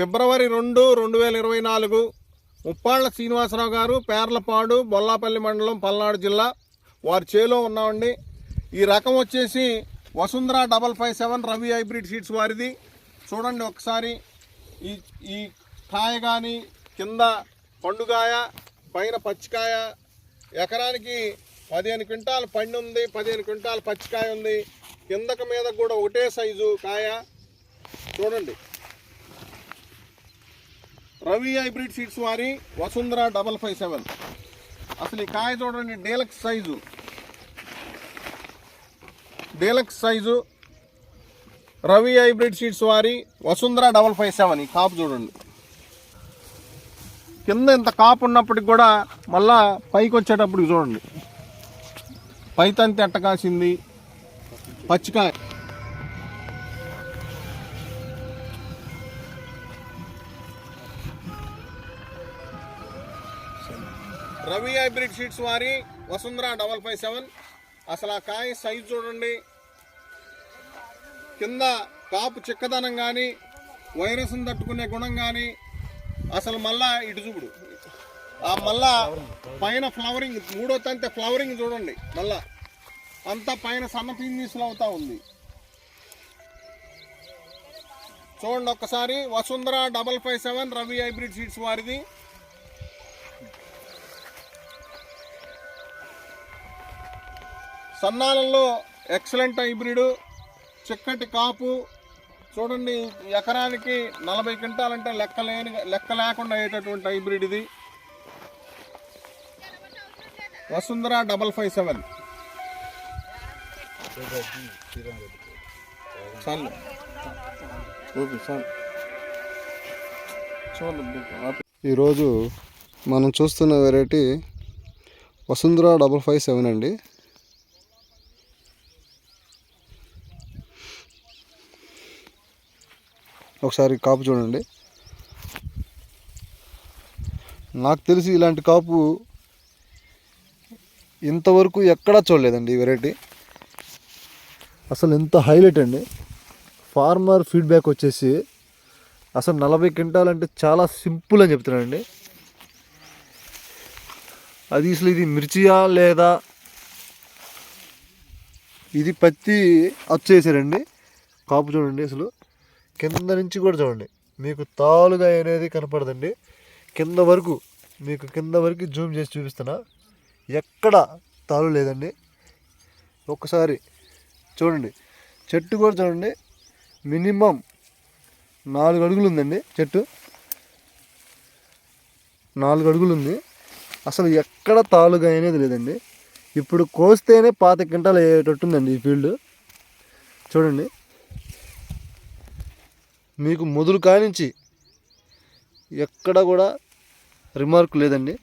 ఫిబ్రవరి రెండు రెండు వేల ఇరవై నాలుగు ముప్పాళ్ళ శ్రీనివాసరావు గారు పేర్లపాడు బొల్లాపల్లి మండలం పల్నాడు జిల్లా వారి చేలో ఉన్నామండి. ఈ రకం వచ్చేసి Vasundhara double five seven Ravi hybrid seeds వారిది. చూడండి ఒకసారి. ఈ ఈ కాయ కానీ కింద పండుగాయ పైన పచ్చికాయ ఎకరానికి పదిహేను క్వింటాల్ పండు ఉంది పదిహేను క్వింటాలు పచ్చికాయ ఉంది. కిందకి మీద కూడా ఒకటే సైజు కాయ. చూడండి. రవి హైబ్రిడ్ సీడ్స్ వారి వసుంధర డబల్ ఫైవ్ సెవెన్. అసలు ఈ కాయ చూడండి deluxe size. Deluxe size. Ravi hybrid seeds వారి వసుంధర డబల్ ఫైవ్ సెవెన్. ఈ కాపు చూడండి. కింద ఇంత కాపు ఉన్నప్పటికి కూడా మళ్ళా పైకి వచ్చేటప్పుడు చూడండి. పైతంతి ఎట్ట కాసింది? పచ్చికాయ. రవి హైబ్రిడ్ షీట్స్ వారి వసుంధర డబల్ ఫైవ్ సెవెన్. అసలు ఆ కాయ సైజు చూడండి. కింద కాపు చిక్కదనం కానీ వైరస్ని తట్టుకునే గుణం కానీ అసలు మళ్ళా ఇటు చూపుడు. ఆ మళ్ళా పైన ఫ్లవరింగ్ మూడో తంతే ఫ్లవరింగ్ చూడండి మళ్ళా. అంతా పైన సన్న పీనీసులు అవుతా ఉంది. చూడండి ఒక్కసారి Vasundhara double five seven Ravi hybrid seeds వారిది. సన్నాలలో ఎక్సలెంట్ హైబ్రిడ్ చిక్కటి కాపు. చూడండి ఎకరానికి నలభై క్వింటాలంటే లెక్క లేని లెక్క లేకుండా అయ్యేటటువంటి హైబ్రిడ్ ఇది. Vasundhara double five seven. చాలు. ఓకే చాలు. చూడండి ఈరోజు మనం చూస్తున్న variety Vasundhara double five seven అండి. ఒకసారి కాపు చూడండి. నాకు తెలిసి ఇలాంటి కాపు ఇంతవరకు ఎక్కడా చూడలేదండి ఈ వెరైటీ. అసలు ఎంత హైలైట్ అండి. ఫార్మర్ ఫీడ్బ్యాక్ వచ్చేసి అసలు నలభై క్వింటాల్ అంటే చాలా సింపుల్ అని చెప్తున్నానండి. అది అసలు ఇది మిర్చియా లేదా? ఇది పత్తి అచ్చేసారండి కాపు చూడండి అసలు. కింద నుంచి కూడా చూడండి. మీకు తాలుగా అనేది కనపడదండి. కింద వరకు మీకు కింద వరకు జూమ్ చేసి చూపిస్తున్నా. ఎక్కడ తాలు లేదండి. ఒక్కసారి చూడండి. చెట్టు కూడా చూడండి. మినిమం నాలుగు అడుగులు ఉందండి చెట్టు. నాలుగు అడుగులు ఉంది. అసలు ఎక్కడ తాలుగా అనేది లేదండి. ఇప్పుడు కోస్తేనే పాత క్వింటాలు అయ్యేటట్టుందండి ఈ ఫీల్డ్. చూడండి. మీకు మొదలు కానించి ఎక్కడ కూడా రిమార్క్ లేదండి.